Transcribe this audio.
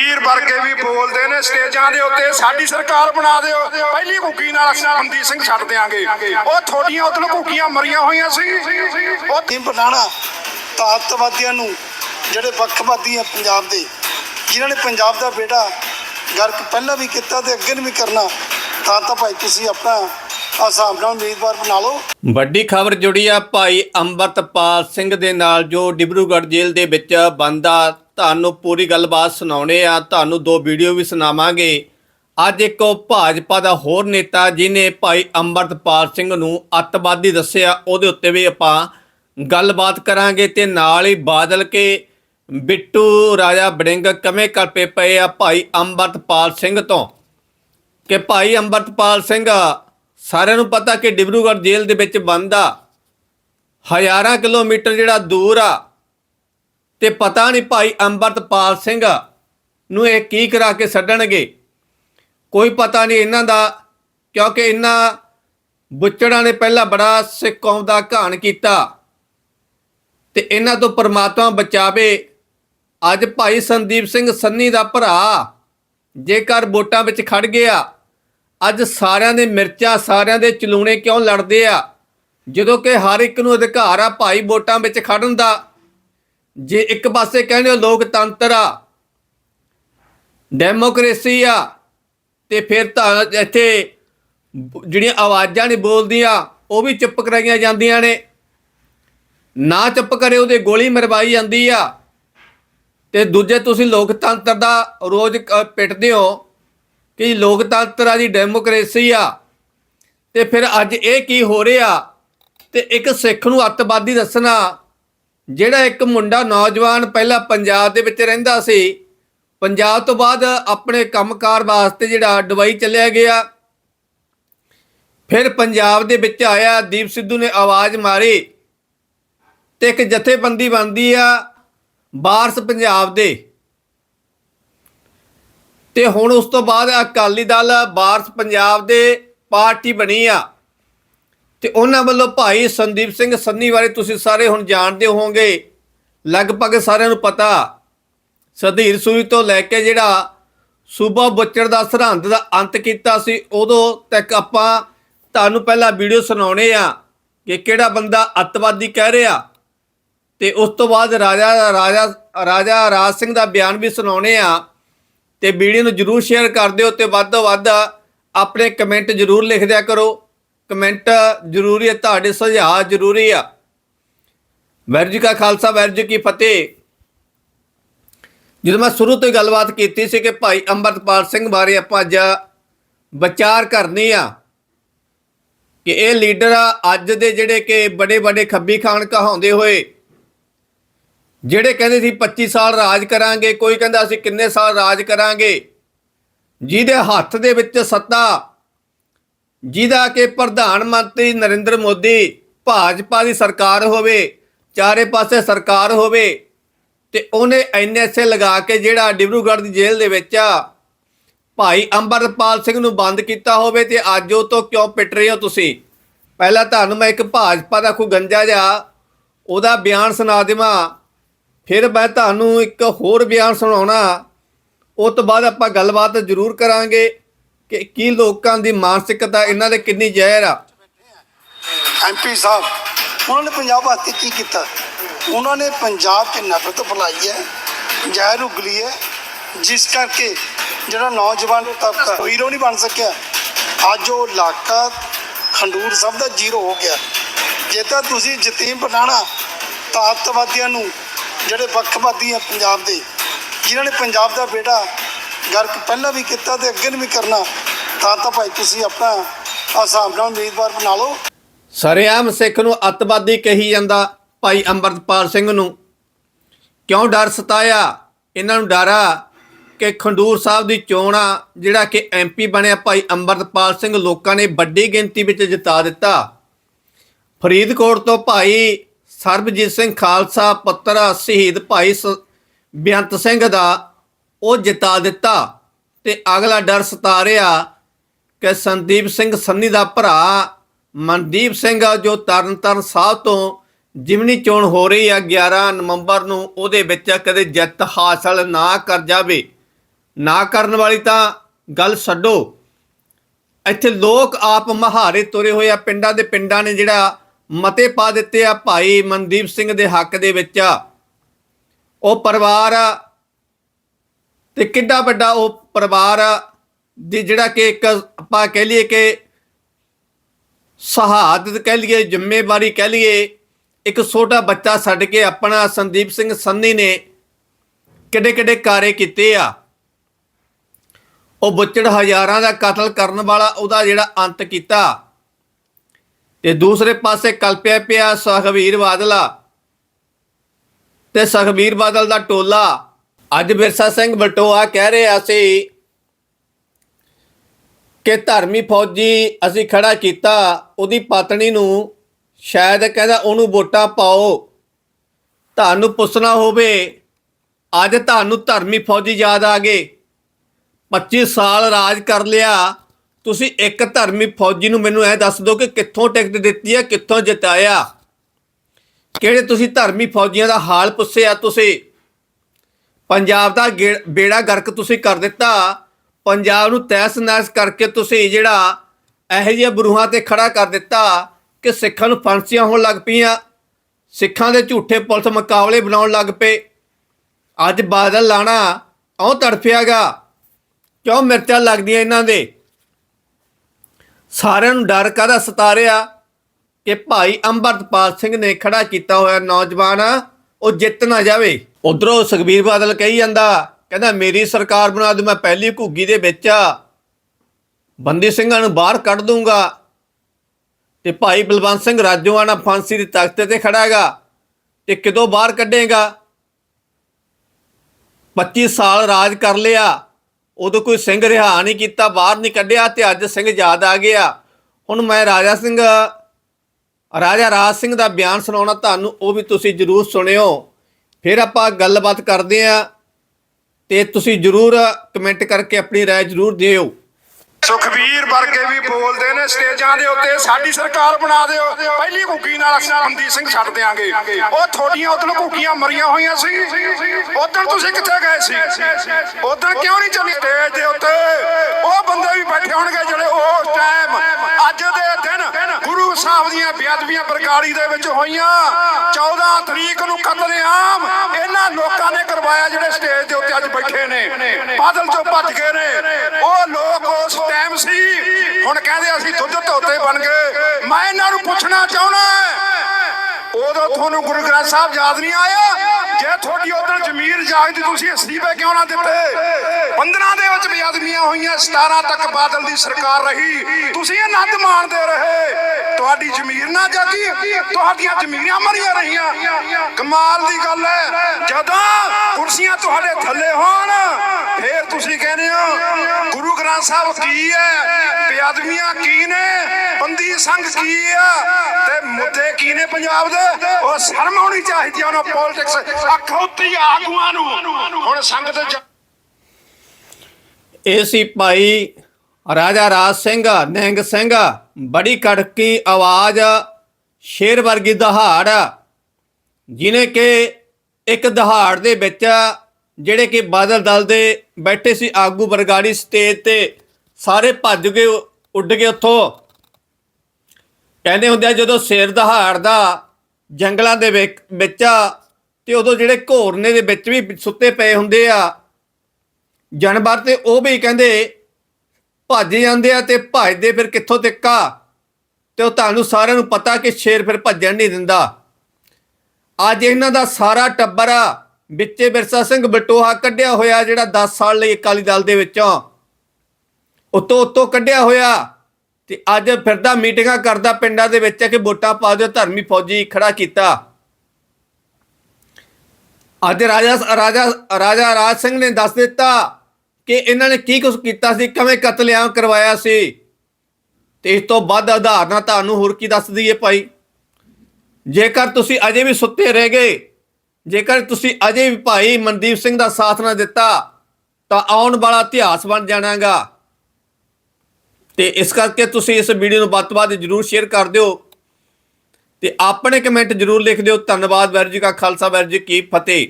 ਵੀਰ ਵਰਗੇ ਵੀ ਬੋਲਦੇ ਨੇ ਸਟੇਜਾਂ ਦੇ ਉੱਤੇ ਸਾਡੀ ਸਰਕਾਰ ਬਣਾ ਦਿਓ। ਪਹਿਲੀ ਕੁੱਕੀ ਨਾਲ ਅਸੀਂ ਮਨਦੀਪ ਸਿੰਘ ਛੱਡ ਦਿਆਂਗੇ। ਉਹ ਥੋਡੀਆਂ ਉਦੋਂ ਕੁੱਕੀਆਂ ਮਰੀਆਂ ਹੋਈਆਂ ਸੀ। ਉਹ ਟੀਮ ਬਣਾਉਣਾ ਤਾਂ ਅੱਤਵਾਦੀਆਂ ਨੂੰ ਜਿਹੜੇ ਵੱਖਵਾਦੀ ਆ ਪੰਜਾਬ ਦੇ ਜਿਨ੍ਹਾਂ ਨੇ ਪੰਜਾਬ ਦਾ ਬੇੜਾ ਗਰਕ ਪਹਿਲਾਂ ਵੀ ਕੀਤਾ ਤੇ ਅੱਗੇ ਵੀ ਕਰਨਾ ਤਾਂ ਤਾਂ ਭਾਈ ਤੁਸੀਂ ਆਪਣਾ ਹਿਸਾਬ ਨਾਲ ਉਮੀਦਵਾਰ ਬਣਾ ਲਓ। ਵੱਡੀ ਖਬਰ ਜੁੜੀ ਆ ਭਾਈ ਅੰਮ੍ਰਿਤਪਾਲ ਸਿੰਘ ਦੇ ਨਾਲ ਜੋ ਡਿਬਰੂਗੜ੍ਹ ਜੇਲ੍ਹ ਦੇ ਵਿੱਚ ਬੰਦਾ ਤੁਹਾਨੂੰ ਪੂਰੀ ਗੱਲਬਾਤ ਸੁਣਾਉਣੇ ਆ, ਤੁਹਾਨੂੰ ਦੋ ਵੀਡੀਓ ਵੀ ਸੁਣਾਵਾਂਗੇ। ਅੱਜ ਇੱਕ ਉਹ ਭਾਜਪਾ ਦਾ ਹੋਰ ਨੇਤਾ ਜਿਨੇ ਭਾਈ ਅੰਮ੍ਰਿਤਪਾਲ ਸਿੰਘ ਨੂੰ ਅੱਤਵਾਦੀ ਦੱਸਿਆ, ਉਹਦੇ ਉੱਤੇ ਵੀ ਆਪਾਂ ਗੱਲਬਾਤ ਕਰਾਂਗੇ ਤੇ ਨਾਲ ਹੀ ਬਾਦਲ ਕੇ ਬਿੱਟੂ ਰਾਜਾ ਬੜਿੰਗ ਕਵੇਂ ਕਰਪੇ ਪਏ ਆ ਭਾਈ ਅੰਮ੍ਰਿਤਪਾਲ ਸਿੰਘ ਤੋਂ। ਕਿ ਭਾਈ ਅੰਮ੍ਰਿਤਪਾਲ ਸਿੰਘ, ਸਾਰਿਆਂ ਨੂੰ ਪਤਾ ਕਿ ਡਿਬਰੂਗੜ੍ਹ ਜੇਲ੍ਹ ਦੇ ਵਿੱਚ ਬੰਦ ਆ ਹਜ਼ਾਰਾਂ ਕਿਲੋਮੀਟਰ ਜਿਹੜਾ ਦੂਰ ਆ ਤੇ ਪਤਾ ਨਹੀਂ ਭਾਈ ਅੰਮ੍ਰਿਤਪਾਲ ਸਿੰਘ ਨੂੰ ਇਹ ਕੀ ਕਰਾ ਕੇ ਛੱਡਣਗੇ। ਕੋਈ ਪਤਾ ਨਹੀਂ ਇਹਨਾਂ ਦਾ, ਕਿਉਂਕਿ ਇਹਨਾਂ ਬੁੱਚੜਾਂ ਨੇ ਪਹਿਲਾਂ ਬੜਾ ਸਿੱਖ ਕੌਮ ਦਾ ਘਾਣ ਕੀਤਾ। ਤੇ ਇਹਨਾਂ ਤੋਂ ਪਰਮਾਤਮਾ ਬਚਾਵੇ। ਅੱਜ ਭਾਈ ਸੰਦੀਪ ਸਿੰਘ ਸੰਨੀ ਦਾ ਭਰਾ ਜੇਕਰ ਵੋਟਾਂ ਵਿੱਚ ਖੜ ਗਿਆ, ਅੱਜ ਸਾਰਿਆਂ ਦੇ ਮਿਰਚਾਂ, ਸਾਰਿਆਂ ਦੇ ਚਲੂਣੇ ਕਿਉਂ ਲੜਦੇ ਆ? ਜਦੋਂ ਕਿ ਹਰ ਇੱਕ ਨੂੰ ਅਧਿਕਾਰ ਆ ਭਾਈ ਵੋਟਾਂ ਵਿੱਚ ਖੜਨ ਦਾ। ਜੇ ਇੱਕ ਪਾਸੇ ਕਹਿੰਦੇ ਹੋ ਲੋਕਤੰਤਰ ਆ, ਡੈਮੋਕ੍ਰੇਸੀ ਆ, ਤੇ ਫਿਰ ਤਾਂ ਇੱਥੇ ਜਿਹੜੀਆਂ ਆਵਾਜ਼ਾਂ ਨਹੀਂ ਬੋਲਦੀਆਂ, ਉਹ ਵੀ ਚੁੱਪ ਕਰਾਈਆਂ ਜਾਂਦੀਆਂ ਨੇ। ਨਾ ਚੁੱਪ ਕਰੇ, ਉਹਦੇ ਗੋਲੀ ਮਰਵਾਈ ਜਾਂਦੀ ਆ। ਤੇ ਦੂਜੇ ਤੁਸੀਂ ਲੋਕਤੰਤਰ ਦਾ ਰੋਜ਼ ਪਿੱਟਦੇ ਹੋ ਕਿ ਲੋਕਤੰਤਰ ਆ ਜੀ, ਡੈਮੋਕ੍ਰੇਸੀ ਆ। ਤੇ ਫਿਰ ਅੱਜ ਇਹ ਕੀ ਹੋ ਰਿਹਾ? ਤੇ ਇੱਕ ਸਿੱਖ ਨੂੰ ਅੱਤਵਾਦੀ ਦੱਸਣਾ ਜਿਹੜਾ ਇੱਕ ਮੁੰਡਾ ਨੌਜਵਾਨ ਪਹਿਲਾਂ ਪੰਜਾਬ ਦੇ ਵਿੱਚ ਰਹਿੰਦਾ ਸੀ, ਪੰਜਾਬ ਤੋਂ ਬਾਅਦ ਆਪਣੇ ਕੰਮਕਾਰ ਵਾਸਤੇ ਜਿਹੜਾ ਦੁਬਈ ਚੱਲਿਆ ਗਿਆ। ਫਿਰ ਪੰਜਾਬ ਦੇ ਵਿੱਚ ਆਇਆ, ਦੀਪ ਸਿੱਧੂ ਨੇ ਆਵਾਜ਼ ਮਾਰੀ ਤੇ ਇੱਕ ਜਥੇਬੰਦੀ ਬਣਦੀ ਆ ਬਾਰਸ ਪੰਜਾਬ ਦੇ। ਤੇ ਹੁਣ ਉਸ ਤੋਂ ਬਾਅਦ ਅਕਾਲੀ ਦਲ ਬਾਰਸ ਪੰਜਾਬ ਦੇ ਪਾਰਟੀ ਬਣੀ ਆ। ਤੇ ਉਹਨਾਂ ਵੱਲੋਂ ਭਾਈ ਸੰਦੀਪ ਸਿੰਘ ਸੰਨੀ ਬਾਰੇ ਤੁਸੀਂ ਸਾਰੇ ਹੁਣ ਜਾਣਦੇ ਹੋਵੋਗੇ। ਲਗਭਗ ਸਾਰਿਆਂ ਨੂੰ ਪਤਾ, ਸਧੀਰ ਸੂਈ ਤੋਂ ਲੈ ਕੇ ਜਿਹੜਾ ਸੂਬਾ ਬੁੱਚੜ ਦਾ ਸਰਹੰਦ ਦਾ ਅੰਤ ਕੀਤਾ ਸੀ, ਉਦੋਂ ਤੱਕ ਆਪਾਂ ਤੁਹਾਨੂੰ ਪਹਿਲਾਂ ਵੀਡੀਓ ਸੁਣਾਉਣੇ ਆ ਕਿ ਕਿਹੜਾ ਬੰਦਾ ਅੱਤਵਾਦੀ ਕਹਿ ਰਿਹਾ। ਤੇ ਉਸ ਤੋਂ ਬਾਅਦ ਰਾਜਾ ਰਾਜਾ ਰਾਜਾ ਰਾਜ ਸਿੰਘ ਦਾ ਬਿਆਨ ਵੀ ਸੁਣਾਉਣੇ ਆ। ਤੇ ਵੀਡੀਓ ਨੂੰ ਜਰੂਰ ਸ਼ੇਅਰ ਕਰ ਦਿਓ ਤੇ ਵੱਧ ਤੋਂ ਵੱਧ ਆਪਣੇ ਕਮੈਂਟ ਜਰੂਰ ਲਿਖ ਦਿਆ ਕਰੋ। ਕਮੈਂਟ ਜ਼ਰੂਰੀ ਹੈ, ਤੁਹਾਡੇ ਸੁਝਾਅ ਜ਼ਰੂਰੀ ਆ। ਵਾਹਿਗੁਰੂ ਜੀ ਕਾ ਖਾਲਸਾ ਵਾਹਿਗੁਰੂ ਕੀ ਫਤਿਹ। ਜਦੋਂ ਮੈਂ ਸ਼ੁਰੂ ਤੋਂ ਹੀ ਗੱਲਬਾਤ ਕੀਤੀ ਸੀ ਕਿ ਭਾਈ ਅੰਮ੍ਰਿਤਪਾਲ ਸਿੰਘ ਬਾਰੇ ਆਪਾਂ ਅੱਜ ਵਿਚਾਰ ਕਰਨੀ ਆ ਕਿ ਇਹ ਲੀਡਰ ਅੱਜ ਦੇ ਜਿਹੜੇ ਕਿ ਬੜੇ ਬੜੇ ਖੱਬੀ ਖਾਨ ਕਹਾਉਂਦੇ ਹੋਏ, ਜਿਹੜੇ ਕਹਿੰਦੇ ਸੀ 25 ਸਾਲ ਰਾਜ ਕਰਾਂਗੇ, ਕੋਈ ਕਹਿੰਦਾ ਅਸੀਂ ਕਿੰਨੇ ਸਾਲ ਰਾਜ ਕਰਾਂਗੇ, ਜਿਹਦੇ ਹੱਥ ਦੇ ਵਿੱਚ ਸੱਤਾ ਜਿਹਦਾ ਕਿ ਪ੍ਰਧਾਨ ਮੰਤਰੀ ਨਰਿੰਦਰ ਮੋਦੀ ਭਾਜਪਾ ਦੀ ਸਰਕਾਰ ਹੋਵੇ, ਚਾਰੇ ਪਾਸੇ ਸਰਕਾਰ ਹੋਵੇ, ਤੇ ਉਹਨੇ ਐਨਐਸਏ ਲਗਾ ਕੇ ਜਿਹੜਾ ਡਿਬਰੂਗੜ੍ਹ ਦੀ ਜੇਲ੍ਹ ਦੇ ਵਿੱਚ ਆ, ਭਾਈ ਅੰਮ੍ਰਿਤਪਾਲ ਸਿੰਘ ਨੂੰ ਬੰਦ ਕੀਤਾ ਹੋਵੇ ਤੇ ਅੱਜ ਉਹ ਤੋਂ ਕਿਉਂ ਪਿੱਟ ਰਹੇ ਹੋ ਤੁਸੀਂ? ਪਹਿਲਾਂ ਤੁਹਾਨੂੰ ਮੈਂ ਇੱਕ ਭਾਜਪਾ ਦਾ ਕੋਈ ਗੰਜਾ ਜਾ ਉਹਦਾ ਬਿਆਨ ਸੁਣਾ ਦੇਵਾਂ, ਫਿਰ ਮੈਂ ਤੁਹਾਨੂੰ ਇੱਕ ਹੋਰ ਬਿਆਨ ਸੁਣਾਉਣਾ ਉਸ ਤੋਂ ਬਾਅਦ ਆਪਾਂ ਗੱਲਬਾਤ ਜ਼ਰੂਰ ਕਰਾਂਗੇ। ਕਿ ਕੀ ਲੋਕਾਂ ਦੀ ਮਾਨਸਿਕਤਾ, ਇਹਨਾਂ ਦੇ ਕਿੰਨੀ ਜ਼ਹਿਰ ਆ? ਐਮਪੀ ਸਾਹਿਬ, ਉਹਨਾਂ ਨੇ ਪੰਜਾਬ ਵਾਸਤੇ ਕੀ ਕੀਤਾ? ਉਹਨਾਂ ਨੇ ਪੰਜਾਬ 'ਚ ਨਫ਼ਰਤ ਫੈਲਾਈ ਹੈ, ਜ਼ਹਿਰ ਉਗਲੀ ਹੈ, ਜਿਸ ਕਰਕੇ ਜਿਹੜਾ ਨੌਜਵਾਨ ਤਬਕਾ ਹੀਰੋ ਨਹੀਂ ਬਣ ਸਕਿਆ। ਅੱਜ ਉਹ ਇਲਾਕਾ ਖੰਡੂਰ ਸਾਹਿਬ ਦਾ ਜ਼ੀਰੋ ਹੋ ਗਿਆ। ਜੇ ਤਾਂ ਤੁਸੀਂ ਯਤੀਮ ਬਣਾਉਣਾ, ਤਾਂ ਅੱਤਵਾਦੀਆਂ ਨੂੰ, ਜਿਹੜੇ ਵੱਖਵਾਦੀ ਆ ਪੰਜਾਬ ਦੇ, ਜਿਨ੍ਹਾਂ ਨੇ ਪੰਜਾਬ ਦਾ ਬੇੜਾ ਗਰਕ ਪਹਿਲਾਂ ਵੀ ਕੀਤਾ ਤੇ ਅੱਗੇ ਨੂੰ ਵੀ ਕਰਨਾ ਤਾਂ ਤਾਂ ਭਾਈ ਤੁਸੀਂ ਆਪਣਾ ਆਹ ਨਾਲ ਉਮੀਦਵਾਰ ਬਣਾ ਲਓ। ਸਰੇਆਮ ਸਿੱਖ ਨੂੰ ਅੱਤਵਾਦੀ ਕਹੀ ਜਾਂਦਾ ਭਾਈ ਅੰਮ੍ਰਿਤਪਾਲ ਸਿੰਘ ਨੂੰ। ਕਿਉਂ ਡਰ ਸਤਾਇਆ? ਇਹਨਾਂ ਨੂੰ ਡਰਾ ਕਿ ਖੰਡੂਰ ਸਾਹਿਬ ਦੀ ਚੋਣ ਆ, ਜਿਹੜਾ ਕਿ ਐਮਪੀ ਬਣਿਆ ਭਾਈ ਅੰਮ੍ਰਿਤਪਾਲ ਸਿੰਘ ਲੋਕਾਂ ਨੇ ਵੱਡੀ ਗਿਣਤੀ ਵਿੱਚ ਜਿਤਾ ਦਿੱਤਾ। ਫਰੀਦਕੋਟ ਤੋਂ ਭਾਈ ਸਰਬਜੀਤ ਸਿੰਘ ਖਾਲਸਾ ਪੁੱਤਰ ਸ਼ਹੀਦ ਭਾਈ ਸ- ਬੇਅੰਤ ਸਿੰਘ ਦਾ ਉਹ ਜਿਤਾ ਦਿੱਤਾ ਤੇ ਅਗਲਾ ਡਰ ਸਤਾ ਰਿਹਾ ਕਿ ਸੰਦੀਪ ਸਿੰਘ ਸੰਨੀ ਦਾ ਭਰਾ ਮਨਦੀਪ ਸਿੰਘ ਆ, ਜੋ ਤਰਨਤਾਰਨ ਸਾਹਿਬ ਤੋਂ ਜਿਮਨੀ ਚੋਣ ਹੋ ਰਹੀ ਆ 11 ਨਵੰਬਰ ਨੂੰ, ਉਹਦੇ ਵਿੱਚ ਕਦੇ ਜਿੱਤ ਹਾਸਲ ਨਾ ਕਰ ਜਾਵੇ। ਨਾ ਕਰਨ ਵਾਲੀ ਤਾਂ ਗੱਲ ਛੱਡੋ। ਇੱਥੇ ਲੋਕ ਆਪ ਮਹਾਰੇ ਤੁਰੇ ਹੋਏ ਆ, ਪਿੰਡਾਂ ਦੇ ਪਿੰਡਾਂ ਨੇ ਜਿਹੜਾ ਮਤੇ ਪਾ ਦਿੱਤੇ ਆ, ਭਾਈ ਮਨਦੀਪ ਸਿੰਘ ਦੇ ਹੱਕ ਦੇ ਵਿੱਚ ਉਹ ਪਰਿਵਾਰ ਆ, ਤੇ ਕਿੱਡਾ ਵੱਡਾ ਉਹ ਪਰਿਵਾਰ ਦੀ ਜਿਹੜਾ ਕਿ ਇੱਕ ਆਪਾਂ ਕਹਿ ਲਈਏ ਕਿ ਸ਼ਹਾਦਤ ਕਹਿ ਲਈਏ, ਜ਼ਿੰਮੇਵਾਰੀ ਕਹਿ ਲਈਏ, ਇੱਕ ਛੋਟਾ ਬੱਚਾ ਛੱਡ ਕੇ ਆਪਣਾ ਸੰਦੀਪ ਸਿੰਘ ਸੰਨੀ ਨੇ ਕਿੱਡੇ ਕਿੱਡੇ ਕਾਰੇ ਕੀਤੇ ਆ? ਉਹ ਬੁੱਚੜ ਹਜ਼ਾਰਾਂ ਦਾ ਕਤਲ ਕਰਨ ਵਾਲਾ ਉਹਦਾ ਜਿਹੜਾ ਅੰਤ ਕੀਤਾ। ਤੇ ਦੂਸਰੇ ਪਾਸੇ ਕਲਪਿਆ ਪਿਆ ਸੁਖਬੀਰ ਬਾਦਲਾ ਤੇ ਸੁਖਬੀਰ ਬਾਦਲ ਦਾ ਟੋਲਾ। ਅੱਜ ਬਿਰਸਾ ਸਿੰਘ ਬਟੋਆ ਕਹਿ ਰਿਹਾ ਸੀ ਕਿ ਧਰਮੀ ਫੌਜੀ ਅਸੀਂ ਖੜਾ ਕੀਤਾ, ਉਹਦੀ ਪਤਨੀ ਨੂੰ ਸ਼ਾਇਦ ਕਹਿੰਦਾ ਉਹਨੂੰ ਵੋਟਾਂ ਪਾਓ, ਤੁਹਾਨੂੰ ਪੁੱਛਣਾ ਹੋਵੇ, ਅੱਜ ਤੁਹਾਨੂੰ ਧਰਮੀ ਫੌਜੀ ਯਾਦ ਆ ਗਏ। 25 ਸਾਲ ਰਾਜ ਕਰ ਲਿਆ, ਤੁਸੀਂ ਇੱਕ ਧਰਮੀ ਫੌਜੀ ਨੂੰ ਮੈਨੂੰ ਇਹ ਦੱਸ ਦਿਓ ਕਿ ਕਿੱਥੋਂ ਟਿਕਟ ਦਿੱਤੀ ਹੈ ਕਿੱਥੋਂ ਜਿਤਾਇਆ? ਕਿਹੜੇ ਤੁਸੀਂ ਧਰਮੀ ਫੌਜੀਆਂ ਦਾ ਹਾਲ ਪੁੱਛਿਆ ਤੁਸੀਂ? ਪੰਜਾਬ ਦਾ ਗੇ- ਬੇੜਾ ਗਰਕ ਤੁਸੀਂ ਕਰ ਦਿੱਤਾ। ਪੰਜਾਬ ਨੂੰ ਤੈਸ ਨੈਸ ਕਰਕੇ ਤੁਸੀਂ ਜਿਹੜਾ ਇਹੋ ਜਿਹੀਆਂ ਬਰੂਹਾਂ ਤੇ ਖੜਾ ਕਰ ਦਿੱਤਾ ਕਿ ਸਿੱਖਾਂ ਨੂੰ ਫਾਂਸੀਆਂ ਹੋਣ ਲੱਗ ਪਈਆਂ, ਸਿੱਖਾਂ ਦੇ ਝੂਠੇ ਪੁਲਿਸ ਮੁਕਾਬਲੇ ਬਣਾਉਣ ਲੱਗ ਪਏ। ਅੱਜ ਬਾਦਲ ਲਾਣਾ ਉਹ ਤੜਫਿਆਗਾ, ਕਿਉਂ ਮਿਰਚਾਂ ਲੱਗਦੀਆਂ ਇਹਨਾਂ ਦੇ? ਸਾਰਿਆਂ ਨੂੰ ਡਰ ਕਾਹਦਾ ਸਤਾ ਕਿ ਭਾਈ ਅੰਮ੍ਰਿਤਪਾਲ ਸਿੰਘ ਨੇ ਖੜਾ ਕੀਤਾ ਹੋਇਆ ਨੌਜਵਾਨ, ਉਹ ਜਿੱਤ ਨਾ ਜਾਵੇ। ਉਧਰੋਂ ਸੁਖਬੀਰ ਬਾਦਲ ਕਹੀ ਜਾਂਦਾ ਕਹਿੰਦਾ, ਮੇਰੀ ਸਰਕਾਰ ਬਣਾ ਦੂ ਮੈਂ ਪਹਿਲੀ ਘੁੱਗੀ ਦੇ ਵਿੱਚ ਆ। ਬੰਦੀ ਸਿੰਘਾਂ ਨੂੰ ਬਾਹਰ ਕੱਢ ਦੂੰਗਾ ਤੇ ਭਾਈ ਬਲਵੰਤ ਸਿੰਘ ਰਾਜੋਆਣਾ ਫਾਂਸੀ ਦੀ ਤਖਤ ਤੇ ਖੜਾ ਹੈਗਾ ਤੇ ਕਿਦੋਂ ਬਾਹਰ ਕੱਢੇਗਾ? 25 ਸਾਲ ਰਾਜ ਕਰ ਲਿਆ। ਉਦੋਂ ਕੋਈ ਸਿੰਘ ਰਿਹਾ ਨਹੀਂ ਕੀਤਾ, ਬਾਹਰ ਨਹੀਂ ਕੱਢਿਆ ਤੇ ਅੱਜ ਸਿੰਘ ਯਾਦ ਆ ਗਿਆ। ਹੁਣ ਮੈਂ ਰਾਜਾ ਸਿੰਘ, ਰਾਜਾ ਰਾਜ ਸਿੰਘ ਦਾ ਬਿਆਨ ਸੁਣਾਉਣਾ, ਤੁਹਾਨੂੰ ਉਹ ਵੀ ਤੁਸੀਂ ਜਰੂਰ ਸੁਣਿਓ। ਫਿਰ ਆਪਾਂ ਗੱਲਬਾਤ ਕਰਦੇ ਆਂ ਤੇ ਤੁਸੀਂ ਜਰੂਰ ਕਮੈਂਟ ਕਰਕੇ ਆਪਣੀ رائے ਜਰੂਰ ਦਿਓ ਸੁਖਬੀਰ ਵਰਗੇ ਵੀ ਬੋਲਦੇ ਨੇ ਸਟੇਜਾਂ ਦੇ ਉੱਤੇ, ਸਾਡੀ ਸਰਕਾਰ ਬਣਾ ਦਿਓ। ਪਹਿਲੀ ਘੁੱਗੀ ਨਾਲ ਅਸੀਂ ਸਿੰਘ ਛੱਡ ਦਿਆਂਗੇ। ਉਹ ਤੁਹਾਡੀਆਂ ਉਦੋਂ ਘੁੱਗੀਆਂ ਮਰੀਆਂ ਹੋਈਆਂ ਸੀ। ਉਦੋਂ ਤੁਸੀਂ ਕਿੱਥੇ ਗਏ ਸੀ? ਉਦੋਂ ਕਿਉਂ ਨਹੀਂ ਚੱਲੀ? ਸਟੇਜ ਦੇ ਉੱਤੇ ਉਹ ਬੰਦੇ ਵੀ ਬੈਠੇ ਹੋਣਗੇ ਜਿਹੜੇ ਉਸ ਟਾਈਮ ਅੱਜ ਦੇ ਦਿਨ ਗੁਰੂ ਸਾਹਿਬ ਦੀਆਂ ਬੇਅਦਬੀਆਂ ਬਰਗਾੜੀ ਦੇ ਵਿੱਚ ਹੋਈਆਂ। 14 ਤਰੀਕ ਨੂੰ ਕਤਲੇਆਮ, ਇਹਨਾਂ ਲੋਕਾਂ ਨੇ ਕਰਵਾਇਆ ਜਿਹੜੇ ਸਟੇਜ ਦੇ ਉੱਤੇ ਅੱਜ ਬੈਠੇ ਨੇ। ਬਾਦਲ ਚੋਂ ਭੱਜ ਗਏ ਨੇ। ਉਹ ਸੀ। ਹੁਣ ਕਹਿੰਦੇ ਅਸੀਂ ਦੁੱਧ ਧੋਤੇ ਬਣ ਗਏ। ਮੈਂ ਇਹਨਾਂ ਨੂੰ ਪੁੱਛਣਾ ਚਾਹੁੰਦਾ ਉਦੋਂ ਤੁਹਾਨੂੰ ਗੁਰੂ ਗ੍ਰੰਥ ਸਾਹਿਬ ਯਾਦ ਨਹੀਂ ਆਇਆ? ਜੇ ਤੁਹਾਡੀ ਉਦੋਂ ਜ਼ਮੀਰ ਜਾਗਦੀ, ਤੁਸੀਂ ਅਸਤੀਫੇ ਕਿਉਂ ਨਾ ਦਿੱਤੇ? 15 ਦੇ ਵਿੱਚ ਬੇਅਦਬੀਆਂ ਹੋਈਆਂ 17 ਤੱਕ ਬਾਦਲ ਦੀ ਸਰਕਾਰ ਰਹੀ। ਤੁਸੀਂ ਆਨੰਦ ਮਾਣਦੇ ਰਹੇ। ਤੁਹਾਡੀ ਜ਼ਮੀਰ ਨਾ ਜਾਗੀ, ਤੁਹਾਡੀਆਂ ਜ਼ਮੀਰਾਂ ਮਰੀਆਂ ਰਹੀਆਂ। ਕਮਾਲ ਦੀ ਗੱਲ ਹੈ, ਜਦੋਂ ਕੁਰਸੀਆਂ ਤੁਹਾਡੇ ਥੱਲੇ ਹੋਣ, ਫੇਰ ਤੁਸੀਂ ਕਹਿੰਦੇ ਹੋ, ਗੁਰੂ ਗ੍ਰੰਥ ਸਾਹਿਬ ਕੀ ਹੈ? ਬੇਅਦਬੀਆਂ ਕੀ ਨੇ? ਬੰਦੀ ਸੰਘ ਕੀ ਆ? ਤੇ ਮੁੱਦੇ ਕੀ ਨੇ ਪੰਜਾਬ ਦੇ? ਉਹ ਸ਼ਰਮ ਹੋਣੀ ਚਾਹੀਦੀ ਆ ਉਹਨਾਂ ਪੋਲਿਟਿਕਸ ਅਖੌਤੀ ਆਗੂਆਂ ਨੂੰ। ਹੁਣ ਸੰਗਤ ਚ ਇਹ ਸੀ ਭਾਈ ਰਾਜਾ ਰਾਜ ਸਿੰਘ ਨਹਿੰਗ ਸਿੰਘ ਬੜੀ ਕੜਕੀ ਆਵਾਜ਼ ਸ਼ੇਰ ਵਰਗੀ ਦਹਾੜ ਜਿਨੇ ਕਿ ਇੱਕ ਦਹਾੜ ਦੇ ਵਿੱਚ ਜਿਹੜੇ ਕਿ ਬਾਦਲ ਦਲ ਦੇ ਬੈਠੇ ਸੀ ਆਗੂ ਬਰਗਾੜੀ ਸਟੇਜ ਤੇ ਸਾਰੇ ਭੱਜ ਗਏ ਉੱਡ ਗਏ ਉੱਥੋਂ। ਕਹਿੰਦੇ ਹੁੰਦੇ ਆ ਜਦੋਂ ਸ਼ੇਰ ਦਹਾੜ ਦਾ ਜੰਗਲਾਂ ਦੇ ਵਿੱਚ ਵਿੱਚ ਆ, ਤੇ ਉਦੋਂ ਜਿਹੜੇ ਘੋਰਨੇ ਦੇ ਵਿੱਚ ਵੀ ਸੁੱਤੇ ਪਏ ਹੁੰਦੇ ਆ ਜਾਨਵਰ ਤੇ ਉਹ ਵੀ ਕਹਿੰਦੇ ਭੱਜ ਜਾਂਦੇ ਆ ਤੇ ਭੱਜਦੇ ਫਿਰ ਕਿੱਥੋਂ ਤੱਕਾ ਤੇ ਉਹ ਤੁਹਾਨੂੰ ਸਾਰਿਆਂ ਨੂੰ ਪਤਾ ਕਿ ਸ਼ੇਰ ਫਿਰ ਭੱਜਣ ਨਹੀਂ ਦਿੰਦਾ। ਅੱਜ ਇਹਨਾਂ ਦਾ ਸਾਰਾ ਟੱਬਰ ਆ, ਵਿੱਚੇ ਬਿਰਸਾ ਸਿੰਘ ਬਟੋਹਾ ਕੱਢਿਆ ਹੋਇਆ ਜਿਹੜਾ 10 ਸਾਲ ਲਈ ਅਕਾਲੀ ਦਲ ਦੇ ਵਿੱਚੋਂ। ਉਤੋਂ ਉਤੋਂ ਕੱਢਿਆ ਹੋਇਆ ਤੇ ਅੱਜ ਫਿਰਦਾ ਮੀਟਿੰਗਾਂ ਕਰਦਾ ਪਿੰਡਾਂ ਦੇ ਵਿੱਚ ਕਿ ਵੋਟਾਂ ਪਾ ਦਿਓ, ਧਰਮੀ ਫੌਜੀ ਖੜਾ ਕੀਤਾ। ਅੱਜ ਰਾਜਾ ਰਾਜਾ ਰਾਜਾ ਰਾਜ ਸਿੰਘ ਨੇ ਦੱਸ ਦਿੱਤਾ ਕਿ ਇਹਨਾਂ ਨੇ ਕੀ ਕੁਝ ਕੀਤਾ ਸੀ, ਕਿਵੇਂ ਕਤਲੇਆਮ ਕਰਵਾਇਆ ਸੀ? ਤੇ ਇਸ ਤੋਂ ਵੱਧ ਆਧਾਰ ਤੁਹਾਨੂੰ ਹੋਰ ਕੀ ਦੱਸ ਦਈਏ ਭਾਈ? ਜੇਕਰ ਤੁਸੀਂ ਅਜੇ ਵੀ ਸੁੱਤੇ ਰਹਿ ਗਏ, ਜੇਕਰ ਤੁਸੀਂ ਅਜੇ ਵੀ ਭਾਈ ਮਨਦੀਪ ਸਿੰਘ ਦਾ ਸਾਥ ਨਾ ਦਿੱਤਾ, ਤਾਂ ਆਉਣ ਵਾਲਾ ਇਤਿਹਾਸ ਬਣ ਜਾਣਾਗਾ। ਤੇ ਇਸ ਕਰਕੇ ਤੁਸੀਂ ਇਸ ਵੀਡੀਓ ਨੂੰ ਵੱਧ ਤੋਂ ਵੱਧ ਜਰੂਰ ਸ਼ੇਅਰ ਕਰ ਦਿਓ। ਤੇ ਆਪਣੇ ਕਮੈਂਟ ਜਰੂਰ ਲਿਖ ਦਿਓ। ਧੰਨਵਾਦ ਵੈਰ ਜੀ ਕਾ ਖਾਲਸਾ ਵੈਰ ਜੀ ਕੀ ਫਤਿਹ।